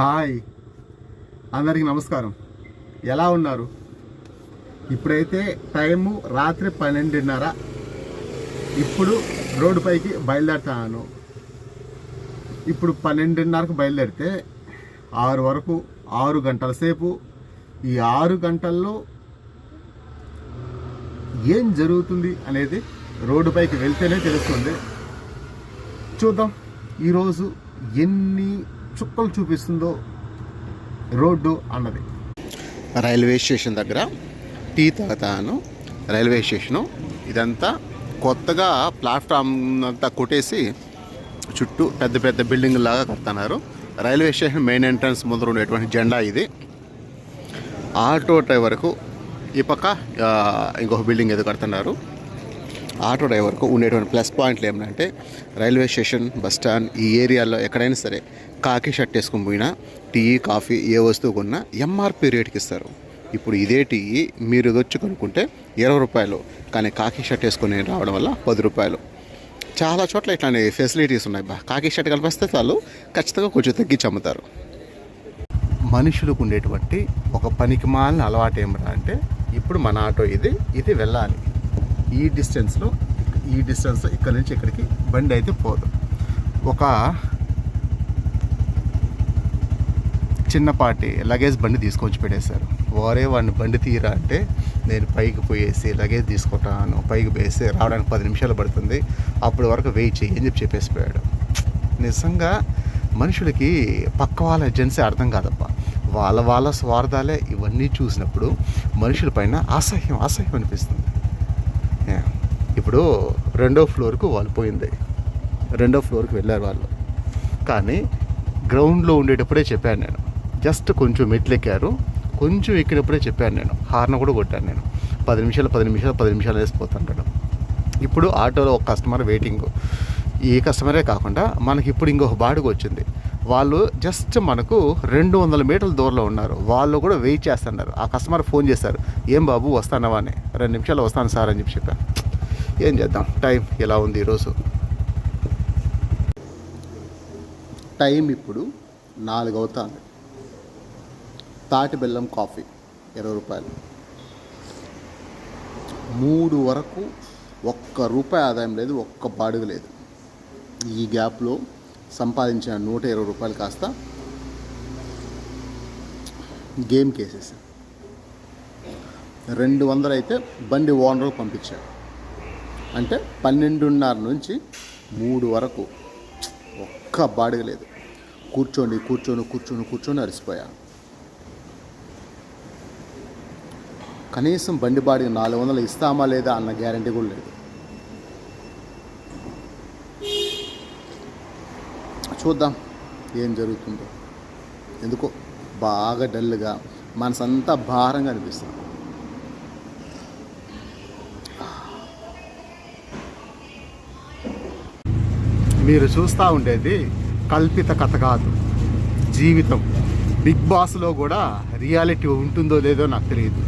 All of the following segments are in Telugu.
హాయ్. అందరికీ నమస్కారం. ఎలా ఉన్నారు? ఇప్పుడైతే టైము రాత్రి పన్నెండున్నర. ఇప్పుడు రోడ్డుపైకి బయలుదేరుతాను. ఇప్పుడు పన్నెండున్నరకు బయలుదేరితే ఆరు వరకు ఆరు గంటల సేపు. ఈ ఆరు గంటల్లో ఏం జరుగుతుంది అనేది రోడ్డుపైకి వెళ్తేనే తెలుస్తుంది. చూద్దాం. ఈరోజు ఎన్ని చుక్కలు చూపిస్తుందో రోడ్డు అన్నది. రైల్వే స్టేషన్ దగ్గర టీ తాగుతాను. రైల్వే స్టేషను ఇదంతా కొత్తగా ప్లాట్ఫామ్ అంతా కొట్టేసి చుట్టూ పెద్ద పెద్ద బిల్డింగ్ లాగా కడుతున్నారు. రైల్వే స్టేషన్ మెయిన్ ఎంట్రన్స్ ముందర ఉండేటువంటి జెండా ఇది. ఆటో డ్రైవర్కు ఈ పక్క ఇంకొక బిల్డింగ్ ఏదో కడుతున్నారు. ఆటో డ్రైవర్కు ఉండేటువంటి ప్లస్ పాయింట్లు ఏమంటే రైల్వే స్టేషన్ బస్ స్టాండ్ ఈ ఏరియాలో ఎక్కడైనా సరే కాకి షర్ట్ వేసుకుని పోయినా టీ కాఫీ ఏ వస్తువు కొన్నా ఎంఆర్పి రేట్కి ఇస్తారు. ఇప్పుడు ఇదే టీ మీరు వచ్చి కొనుక్కుంటే ఇరవై రూపాయలు కానీ కాకి షర్ట్ వేసుకొని రావడం వల్ల పది రూపాయలు. చాలా చోట్ల ఇట్లాంటి ఫెసిలిటీస్ ఉన్నాయి బా. కాకి షర్ట్ కలిపిస్తే చాలు ఖచ్చితంగా కొంచెం తగ్గించి అమ్ముతారు. మనుషులకు ఉండేటువంటి ఒక పనికి మాలిన అలవాటు ఏమిటంటే ఇప్పుడు మన ఆటో ఇది ఇది వెళ్ళాలి. ఈ డిస్టెన్స్లో ఈ డిస్టెన్స్లో ఇక్కడ నుంచి ఇక్కడికి బండి అయితే పోదు. ఒక చిన్నపాటి లగేజ్ బండి తీసుకొచ్చి పెట్టేశారు. వారే వాడిని బండి తీరా అంటే నేను పైకి పోయేసి లగేజ్ తీసుకుంటాను పైకి పోయేసి రావడానికి పది నిమిషాలు పడుతుంది అప్పటి వరకు వెయిట్ చేయి అని చెప్పి చెప్పేసిపోయాడు నిజంగా మనుషులకి పక్క వాళ్ళ ఎజెన్సీ అర్థం కాదప్ప. వాళ్ళ వాళ్ళ స్వార్థాలే ఇవన్నీ చూసినప్పుడు మనుషుల పైన అసహ్యం అసహ్యం అనిపిస్తుంది. ఇప్పుడు రెండో ఫ్లోర్కు వాళ్ళు పోయింది. రెండో ఫ్లోర్కి వెళ్ళారు వాళ్ళు. కానీ గ్రౌండ్లో ఉండేటప్పుడే చెప్పాను నేను. జస్ట్ కొంచెం మెట్లు ఎక్కారు కొంచెం ఎక్కినప్పుడే చెప్పాను నేను. హార్న్ కూడా కొట్టాను నేను. పది నిమిషాలు పది నిమిషాలు పది నిమిషాలు వేసిపోతుంటాడు ఇప్పుడు ఆటోలో ఒక కస్టమర్ వెయిటింగ్. ఈ కస్టమరే కాకుండా మనకి ఇప్పుడు ఇంకొక బాడుగ వచ్చింది. వాళ్ళు జస్ట్ మనకు రెండు వందల మీటర్ల దూరంలో ఉన్నారు. వాళ్ళు కూడా వెయిట్ చేస్తున్నారు. ఆ కస్టమర్ ఫోన్ చేశారు. ఏం బాబు వస్తానవా అని. రెండు నిమిషాలు వస్తాను సార్ అని చెప్పి చెప్పాను. ఏం చేద్దాం? టైం ఎలా ఉంది ఈరోజు? టైం ఇప్పుడు నాలుగు అవుతుంది తాటి బెల్లం కాఫీ ఇరవై రూపాయలు. మూడు వరకు ఒక్క రూపాయి ఆదాయం లేదు ఒక్క బాడుగ లేదు. ఈ గ్యాప్లో సంపాదించిన నూట ఇరవై రూపాయలు కాస్త గేమ్ కేసేసాను రెండు వందలు అయితే బండి ఓనర్కి పంపించాడు అంటే పన్నెండున్నర నుంచి మూడు వరకు. ఒక్క బాడుగ లేదు. కూర్చొని కూర్చొని కూర్చొని కూర్చొని అరిసిపోయాను కనీసం బండి బాడిగ నాలుగు వందలు ఇస్తామా లేదా అన్న గ్యారంటీ కూడా లేదు. చూద్దాం ఏం జరుగుతుందో. ఎందుకో బాగా డల్గా మనసంతా భారంగా అనిపిస్తుంది. మీరు చూస్తూ ఉండేది కల్పిత కథ కాదు. జీవితం. బిగ్ బాస్లో కూడా రియాలిటీ ఉంటుందో లేదో నాకు తెలియదు.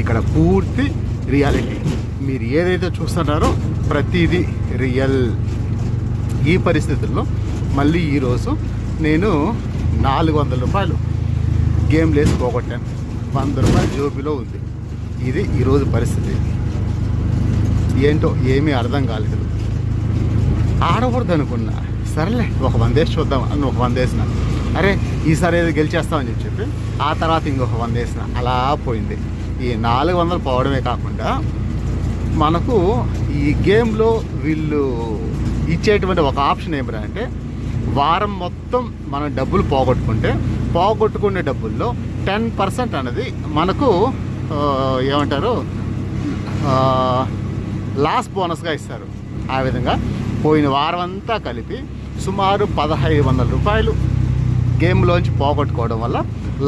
ఇక్కడ పూర్తి రియాలిటీ. మీరు ఏదైతే చూస్తున్నారో ప్రతిదీ రియల్. ఈ పరిస్థితుల్లో మళ్ళీ ఈరోజు నేను నాలుగు వందల రూపాయలు గేమ్ లేసి పోగొట్టాను. వంద రూపాయలు జోబిలో ఉంది. ఇది ఈరోజు పరిస్థితి. ఏంటో ఏమీ అర్థం కాలేదు. ఆడకూడదు అనుకున్నా సరేలే ఒక వందేసి చూద్దాం అని ఒక వందేసిన అరే ఈసారి ఏదో గెలిచేస్తామని చెప్పి చెప్పి ఆ తర్వాత ఇంకొక వందేసిన అలా పోయింది. ఈ నాలుగు వందలు పోవడమే కాకుండా మనకు ఈ గేమ్లో వీళ్ళు ఇచ్చేటువంటి ఒక ఆప్షన్ ఏమిరా అంటే వారం మొత్తం మనం డబ్బులు పోగొట్టుకుంటే పోగొట్టుకునే డబ్బుల్లో టెన్ పర్సెంట్ అనేది మనకు ఏమంటారు లాస్ లాస్ట్ బోనస్గా ఇస్తారు. ఆ విధంగా పోయిన వారం అంతా కలిపి సుమారు పదహైదు వందల రూపాయలు గేమ్లోంచి పోగొట్టుకోవడం వల్ల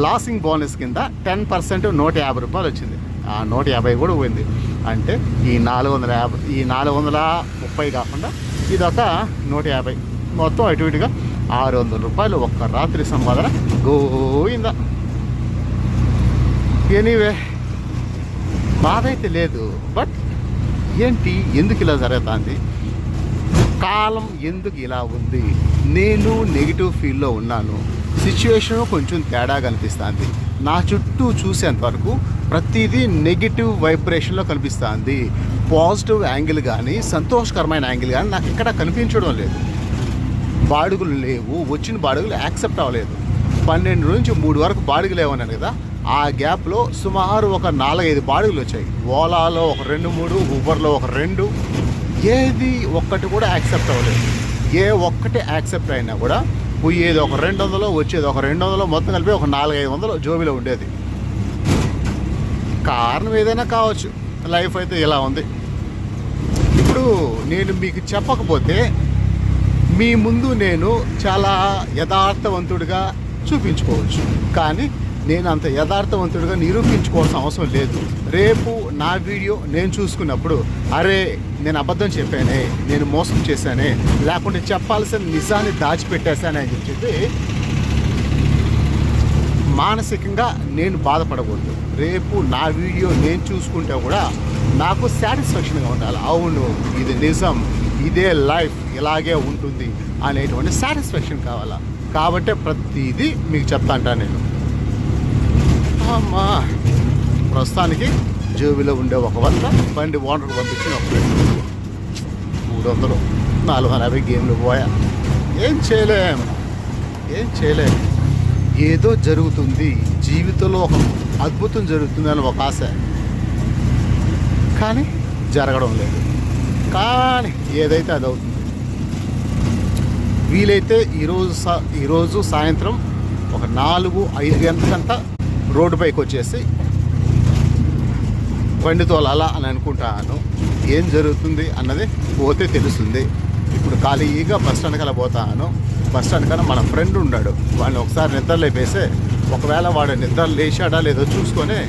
లాసింగ్ బోనస్ కింద టెన్ పర్సెంట్ నూట యాభై రూపాయలు వచ్చింది. ఆ నూట యాభై కూడా పోయింది. అంటే ఈ నాలుగు వందల యాభై ఈ నాలుగు వందల ముప్పై కాకుండా ఇదొక నూట యాభై. మొత్తం అటు ఇటుగా ఆరు వందల రూపాయలు ఒక్క రాత్రి సంపాదన గోయిందా ఎనీవే బాధ అయితే లేదు. బట్ ఏంటి? ఎందుకు ఇలా జరుగుతుంది? కాలం ఎందుకు ఇలా ఉంది? నేను నెగిటివ్ ఫీల్లో ఉన్నాను. సిచ్యువేషన్ కొంచెం తేడా కనిపిస్తుంది. నా చుట్టూ చూసేంత వరకు ప్రతిదీ నెగిటివ్ వైబ్రేషన్లో కనిపిస్తుంది. పాజిటివ్ యాంగిల్ కానీ సంతోషకరమైన యాంగిల్ కానీ నాకు ఎక్కడ కనిపించడం లేదు. బాడుగులు లేవు. వచ్చిన బాడుగులు యాక్సెప్ట్ అవ్వలేదు. పన్నెండు నుంచి మూడు వరకు బాడుగులు లేవన్నాను కదా ఆ గ్యాప్లో సుమారు ఒక నాలుగైదు బాడుగులు వచ్చాయి. ఓలాలో ఒక రెండు మూడు ఊబర్లో ఒక రెండు ఏది ఒక్కటి కూడా యాక్సెప్ట్ అవ్వలేదు. ఏ ఒక్కటి యాక్సెప్ట్ అయినా కూడా పోయేది ఒక రెండు వందలు వచ్చేది ఒక రెండు వందలు మొత్తం కలిపి ఒక నాలుగైదు వందలు జోబీలో ఉండేది. కారణం ఏదైనా కావచ్చు. లైఫ్ అయితే ఇలా ఉంది. ఇప్పుడు నేను మీకు చెప్పకపోతే మీ ముందు నేను చాలా యథార్థవంతుడిగా చూపించుకోవచ్చు. కానీ నేను అంత యథార్థవంతుడిగా నిరూపించుకోవాల్సిన అవసరం లేదు. రేపు నా వీడియో నేను చూసుకున్నప్పుడు అరే నేను అబద్ధం చెప్పానే నేను మోసం చేశానే లేకుంటే చెప్పాల్సిన నిజాన్ని దాచిపెట్టేశానే అని చెప్పి మానసికంగా నేను బాధపడకూడదు. రేపు నా వీడియో నేను చూసుకుంటే కూడా నాకు సాటిస్ఫాక్షన్గా ఉండాలి. అవును ఇది నిజం ఇదే లైఫ్ ఇలాగే ఉంటుంది అనేటువంటి సాటిస్ఫాక్షన్ కావాలా. కాబట్టే ప్రతిదీ మీకు చెప్తా అంటాను నేను. అమ్మా ప్రస్తుతానికి జేబులో ఉండే ఒక వంద బండి ఓనర్కి పంపించిన ఒక మూడు వందలు నాలుగు వందల యాభై గేమ్లు పోయా. ఏం చేయలేం ఏం చేయలేం. ఏదో జరుగుతుంది జీవితంలో ఒక అద్భుతం జరుగుతుంది అని ఒక ఆశ. కానీ జరగడం లేదు. కానీ ఏదైతే అది అవుతుంది. వీలైతే ఈరోజు సా ఈరోజు సాయంత్రం ఒక నాలుగు ఐదు రోడ్డు పైకి వచ్చేసి బండి తోలాలా అని అనుకుంటాను. ఏం జరుగుతుంది అన్నది పోతే తెలుస్తుంది. ఇప్పుడు ఖాళీగా బస్ స్టాండ్ కల పోతాను. బస్ స్టాండ్ కన్నా మన ఫ్రెండ్ ఉన్నాడు. వాడిని ఒకసారి నిద్ర లేపేసి ఒకవేళ వాడు నిద్ర లేచాడా లేదో చూసుకొని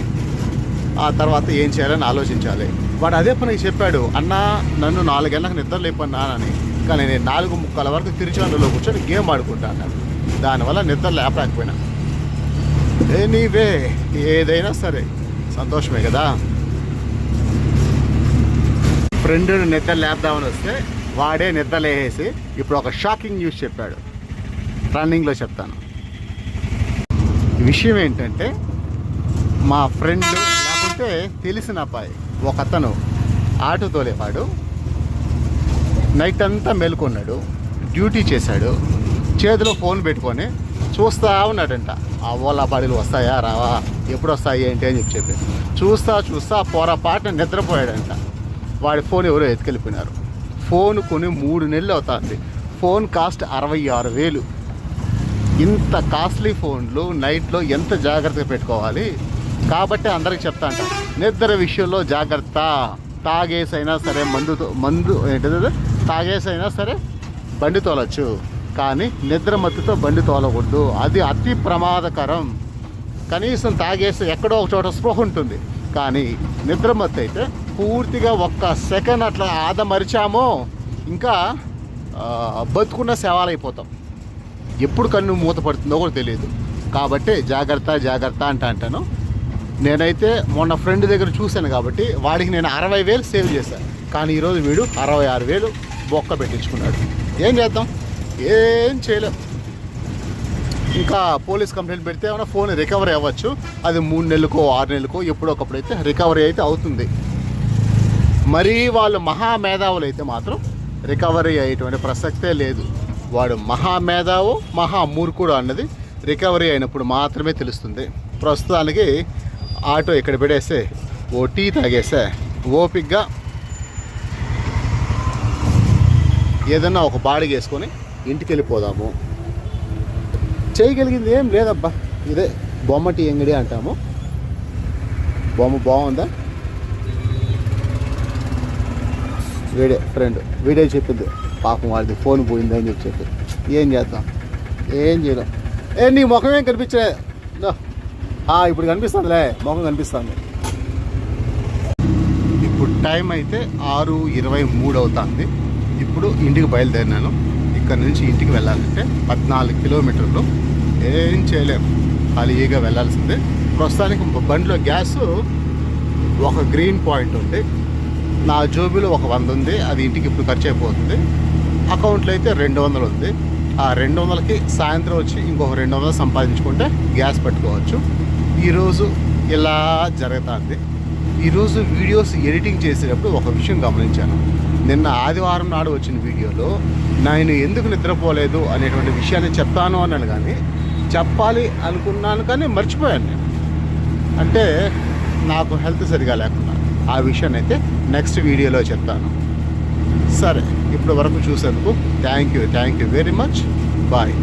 ఆ తర్వాత ఏం చేయాలని ఆలోచించాలి. వాడు అదే పనికి చెప్పాడు అన్న నన్ను నాలుగేళ్ళకి నిద్ర లేపన్నానని. కానీ నేను నాలుగు ముక్కల వరకు తిరుచానులో కూర్చొని గేమ్ ఆడుకుంటా అన్నాడు దానివల్ల నిద్ర లేపలేకపోయినా. ఎనీవే ఏదైనా సరే. సంతోషమే కదా? ఫ్రెండ్ నిద్ర లేపుదామని వస్తే వాడే నిద్ర లేసేసి ఇప్పుడు ఒక షాకింగ్ న్యూస్ చెప్పాడు. రన్నింగ్లో చెప్తాను. విషయం ఏంటంటే మా ఫ్రెండ్ లేకుంటే తెలిసిన అబ్బాయి ఒక అతను ఆటో తోలేవాడు నైట్ అంతా మేల్కొన్నాడు. డ్యూటీ చేశాడు. చేతిలో ఫోన్ పెట్టుకొని చూస్తా ఉన్నాడంట. ఆ ఓలా బాడీలు వస్తాయా? రావా? ఎప్పుడు వస్తాయి ఏంటి? అని చెప్పి చెప్పి. చూస్తా చూస్తా పొరపాటున నిద్రపోయాడంట. వాడి ఫోన్ ఎవరో ఎత్తుకెళ్ళిపోయినారు. ఫోన్ కొని మూడు నెలలు అవుతుంది. ఫోన్ కాస్ట్ అరవై ఆరు వేలు. ఇంత కాస్ట్లీ ఫోన్లు నైట్లో ఎంత జాగ్రత్తగా పెట్టుకోవాలి? కాబట్టి అందరికి చెప్తా అంట నిద్ర విషయంలో జాగ్రత్త. తాగేసైనా సరే మందుతో మందు ఏంటిది తాగేసైనా సరే బండి తోలచ్చు. కానీ నిద్ర మత్తుతో బండి తోలకూడదు. అది అతి ప్రమాదకరం. కనీసం తాగేసి ఎక్కడో ఒక చోట స్పృహ ఉంటుంది. కానీ నిద్రమత్తు అయితే పూర్తిగా ఒక్క సెకండ్ అట్లా ఆదమరిచామో ఇంకా బతుకున్న సేవాలైపోతాం ఎప్పుడు కన్ను మూత పడుతుందో కూడా తెలియదు. కాబట్టి జాగ్రత్త జాగ్రత్త అంట అంటాను. నేనైతే మొన్న ఫ్రెండ్ దగ్గర చూశాను కాబట్టి వాడికి నేను అరవై వేలు సేవ్ చేశాను కానీ ఈరోజు వీడు అరవై ఆరు వేలు బొక్క పెట్టించుకున్నాడు. ఏం చేద్దాం? ఏం చేయలేం. ఇంకా పోలీస్ కంప్లైంట్ పెడితే ఏమైనా ఫోన్ రికవరీ అవ్వచ్చు. అది మూడు నెలలకో ఆరు నెలలకో ఎప్పుడో ఒకప్పుడు అయితే రికవరీ అయితే అవుతుంది. మరీ వాళ్ళు మహా మేధావులు అయితే మాత్రం రికవరీ అయ్యేటువంటి ప్రసక్తే లేదు. వాడు మహా మేధావు మహా మూర్ఖుడు అన్నది రికవరీ అయినప్పుడు మాత్రమే తెలుస్తుంది. ప్రస్తుతానికి ఆటో ఇక్కడ పెడేస్తే ఓ టీ తాగేసే ఓపిక్గా ఏదన్నా ఒక బాడీ వేసుకొని ఇంటికి వెళ్ళిపోదాము చేయగలిగింది ఏం లేదబ్బా. ఇదే బొమ్మ టీ అంగడి అంటాము. బొమ్మ బాగుందా? వీడే ఫ్రెండ్ వీడే చెప్పింది. పాపం వాడిది ఫోన్ పోయింది అని చెప్పి చెప్పి. ఏం చేద్దాం? ఏం చేయడం ఏ నీ ముఖం ఏం కనిపించలే? ఇప్పుడు కనిపిస్తుందిలే. ముఖం కనిపిస్తుంది. ఇప్పుడు టైం అయితే ఆరు ఇరవై మూడు అవుతుంది. ఇప్పుడు ఇంటికి బయలుదేరినాను. ఇక్కడ నుంచి ఇంటికి వెళ్ళాలంటే పద్నాలుగు కిలోమీటర్లు. ఏం చేయలేం. ఖాళీగా వెళ్ళాల్సిందే. ప్రస్తుతానికి బండిలో గ్యాస్ ఒక గ్రీన్ పాయింట్ ఉంది. నా జోబీలో ఒక వంద ఉంది. అది ఇంటికి ఇప్పుడు ఖర్చు అయిపోతుంది. అకౌంట్లో అయితే రెండు వందలు ఉంది. ఆ రెండు వందలకి సాయంత్రం వచ్చి ఇంకొక రెండు వందలు సంపాదించుకుంటే గ్యాస్ పెట్టుకోవచ్చు. ఈరోజు ఇలా జరుగుతుంది. ఈరోజు వీడియోస్ ఎడిటింగ్ చేసేటప్పుడు ఒక విషయం గమనించాను. నిన్న ఆదివారం నాడు వచ్చిన వీడియోలో నేను ఎందుకు నిద్రపోలేదు అనేటువంటి విషయాన్ని చెప్తాను అన్నాను కానీ చెప్పాలి అనుకున్నాను కానీ మర్చిపోయాను నేను. అంటే నాకు హెల్త్ సరిగా లేకుండా. ఆ విషయాన్ని అయితే నెక్స్ట్ వీడియోలో చెప్తాను. సరే ఇప్పటి వరకు చూసేందుకు thank you thank you very much. Bye.